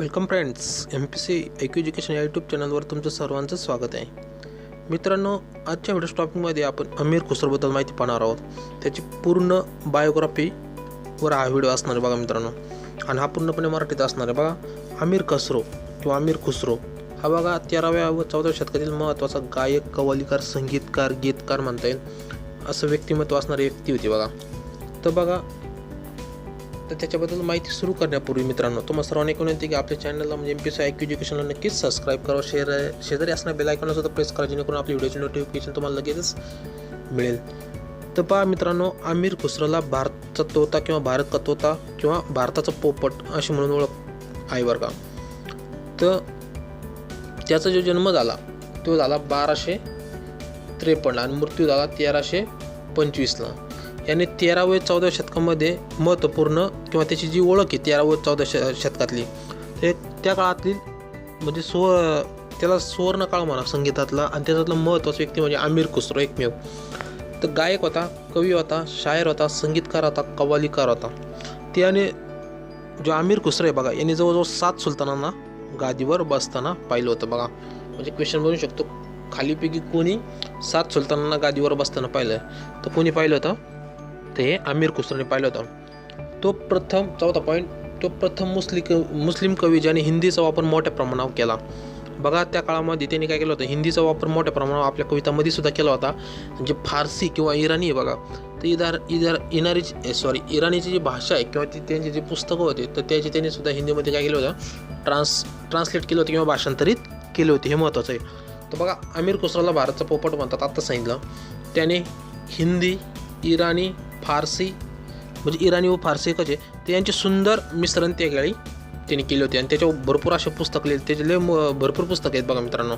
Welcome friends M P C एक education या YouTube चॅनलवर तुमचं सर्वांचं स्वागत आहे. मित्रांनो आजच्या व्हिडिओ टॉपिकमध्ये आपण अमीर खुसरोबद्दल माहिती पाहणार आहोत. त्याची पूर्ण बायोग्राफीवर हा व्हिडिओ असणार आहे बघा मित्रांनो. आणि हा पूर्णपणे मराठीत असणार आहे बघा. अमीर खसरो किंवा अमीर खुसरो. हा बघा तेराव्या व चौदाव्या शतकातील महत्त्वाचा गायक कवालीकार संगीतकार गीतकार म्हणता येईल. असं व्यक्तिमत्व असणारी व्यक्ती होती बघा. तर बघा तर त्याच्याबद्दल माहिती सुरू करण्यापूर्वी मित्रांनो तुम्हाला सर्वांनी एक विनंती की आपल्या चॅनलला म्हणजे एम पी सी आयक्यू एज्युकेशनला नक्कीच सबस्क्राईब करा. शेअर शेजारी असणाऱ्या बेल आयकॉनला सुद्धा प्रेस करा जेणेकरून आपल्या व्हिडिओची नोटिफिकेशन तुम्हाला लगेचच मिळेल. तर पहा मित्रांनो आमिर खुसराला भारतचा तोता किंवा भारत का तोता किंवा भारताचा पोपट अशी म्हणून ओळख आहे बरं का? तर त्याचा जो जन्म झाला तो झाला बाराशे त्रेपन्न आणि मृत्यू झाला तेराशे पंचवीसला. याने तेराव्या चौदाव्या शतकामध्ये महत्त्वपूर्ण किंवा त्याची जी ओळख आहे तेराव्या चौदा श शतकातली ते त्या काळातली म्हणजे स्व त्याला सुवर्ण काळ म्हणा संगीतातला आणि त्याच्यातलं महत्त्वाचं व्यक्ती म्हणजे आमिर खुसरो एकमेव. तर गायक होता कवी होता शायर होता संगीतकार होता कव्वालीकार होता. त्याने जो आमिर खुसरो आहे बघा यांनी जवळजवळ सात सुलतानांना गादीवर बसताना पाहिलं होतं बघा. म्हणजे क्वेश्चन बनू शकतो खालीपैकी कोणी सात सुलतानांना गादीवर बसताना पाहिलं तर कोणी पाहिलं होतं? ते हे आमिर खुसरोने पाहिलं होतं. तो प्रथम चौथा पॉईंट तो प्रथम मुस्लिम मुस्लिम कवी ज्याने हिंदीचा वापर मोठ्या प्रमाणावर केला. बघा त्या काळामध्ये त्यांनी काय केलं होतं? हिंदीचा वापर मोठ्या प्रमाणावर आपल्या कवितामध्ये सुद्धा केला होता. म्हणजे फारसी किंवा इराणी आहे बघा तर इदार इदार इनारीची सॉरी इराणीची जी भाषा आहे किंवा ती त्यांची जी पुस्तकं होते तर त्याची त्यांनी सुद्धा हिंदीमध्ये काय केलं होतं? ट्रान्स ट्रान्सलेट केलं होतं किंवा भाषांतरित केले होते. हे महत्त्वाचं आहे. तर बघा आमिर कुसराला भारतचा पोपट म्हणतात आत्ता सांगितलं. त्याने हिंदी इराणी फारसी म्हणजे इराणी व फारसी कचे ते यांचे सुंदर मिश्रण त्या वेळी त्यांनी केले होते. आणि त्याच्यावर भरपूर असे पुस्तक लिहिले. त्याचे लय म- भरपूर पुस्तक आहेत बघा मित्रांनो.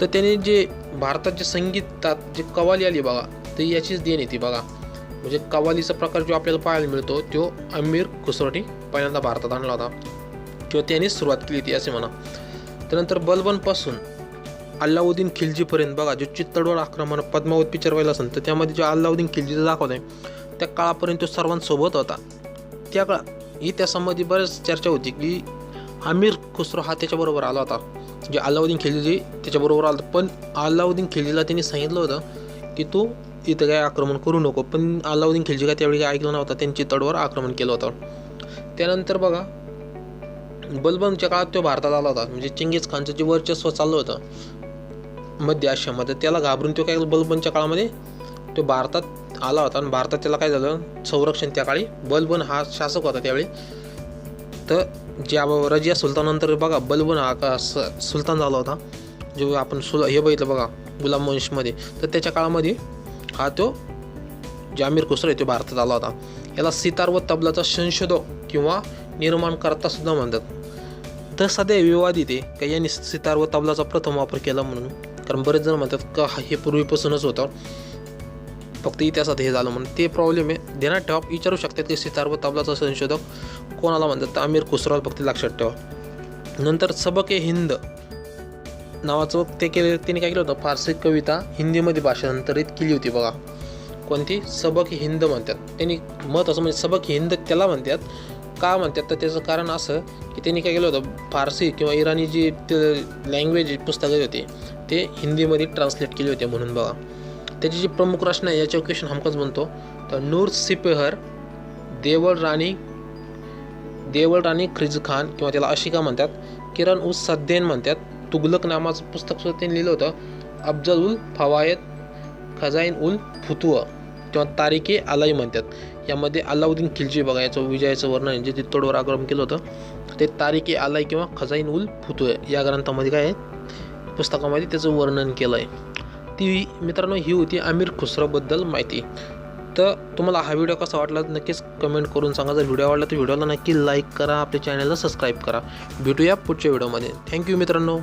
तर त्याने जे भारतात जे संगीतात जे कवाली आली बघा तर याचीच देण येते बघा. म्हणजे कवालीचा प्रकार जो आपल्याला पाहायला मिळतो तो अमीर खुसरोटी पहिल्यांदा भारतात आणला होता. किंवा त्याने सुरुवात केली होती असे म्हणा. त्यानंतर बलबनपासून अल्लाउद्दीन खिलजीपर्यंत बघा जो चित्तडवर आक्रमण पद्मावत पिक्चर व्हायला असेल तर त्यामध्ये जो अल्लाउद्दीन खिलजीचा दाखवत आहे त्या काळापर्यंत तो सर्वांसोबत होता. त्या काळात इतिहासामध्ये बरेच चर्चा होती की आमिर खुसरो हा त्याच्याबरोबर आला होता. जे अल्लाउद्दीन खिलजी त्याच्याबरोबर आला होता. पण अल्लाउद्दीन खिलजीला त्यांनी सांगितलं होतं की तू इथं काय आक्रमण करू नको. पण अल्लाउद्दीन खिलजी काय त्यावेळी काय ऐकलं नव्हतं. त्यांनी चित्तडवर आक्रमण केलं होतं. त्यानंतर बघा बलबनच्या काळात तो भारतात आला होता. म्हणजे चिंगीज खानचं जे वर्चस्व चाललं होतं मध्य आशियामध्ये त्याला घाबरून तो काय बलबनच्या काळामध्ये तो भारतात आला होता. आणि भारतात त्याला काय झालं? संरक्षण त्या काळी बलबन हा शासक होता त्यावेळी. तर ज्या रजिया सुलतानानंतर बघा बलबन हा का स- सुलतान झाला होता. जो आपण सुल हे बघितलं बघा गुलाम वंशमध्ये. तर त्याच्या काळामध्ये हा तो जामीर आमिर खुसरो येतो तो भारतात आला होता. याला सितार व तबलाचा संशोधक किंवा निर्माणकर्ता सुद्धा म्हणतात. तर सध्या विवादित आहे का यांनी सितार व तबलाचा प्रथम वापर केला म्हणून? कारण बरेच जण म्हणतात का हे पूर्वीपासूनच होतं. फक्त इतिहासात हे झालं म्हणून. ते प्रॉब्लेम आहे. ध्यानात ठेवा. विचारू शकतात की सितार व तबलाचा संशोधक कोणाला म्हणतात? तर आमिर खुसराल फक्त लक्षात ठेवा. नंतर सबक ए हिंद नावाचं ते केले त्याने काय केलं होतं? फारसी कविता हिंदीमध्ये भाषांतरित केली होती बघा. कोणती? सबक हिंद म्हणतात. त्यांनी महत्त्वाचं म्हणजे सबक हिंद त्याला म्हणतात. का म्हणतात? तर त्याचं कारण असं की त्यांनी काय केलं होतं? फारसी किंवा इराणी जी लँग्वेज पुस्तकं होती ते हिंदीमध्ये ट्रान्सलेट केले होते म्हणून बघा. त्याची जी प्रमुख रचना आहे याच्यावर क्वेश्चन हमकाच म्हणतो तर नूर सिपेहर देवळ राणी देवळ राणी ख्रिज खान किंवा त्याला अशिका म्हणतात किरण उस सद्देन म्हणतात. तुगलक नामाचं पुस्तक सुद्धा त्यांनी लिहिलं होतं. अफजल उल फवायत खजाईन उल फुतुआ किंवा तारिके अलाई म्हणतात. यामध्ये अलाउद्दीन खिलजी बघा याचं विजयाचं वर्णन आहे, जे तित्तोडवर आक्रमण केलं होतं. ते तारिके अलाई किंवा खजाईन उल फुतुआ या ग्रंथामध्ये काय आहे? पुस्तकामध्ये त्याचं वर्णन केलं आहे ती मित्रांनो ही होती आमिर खुसराबद्दल माहिती. तर तुम्हाला हा व्हिडिओ कसा वाटला नक्कीच कमेंट करून सांगा. जर व्हिडिओ आवडला तर व्हिडिओला नक्की लाईक करा. आपल्या चॅनलला सबस्क्राईब करा. भेटूया पुढच्या व्हिडिओमध्ये. थँक्यू मित्रांनो.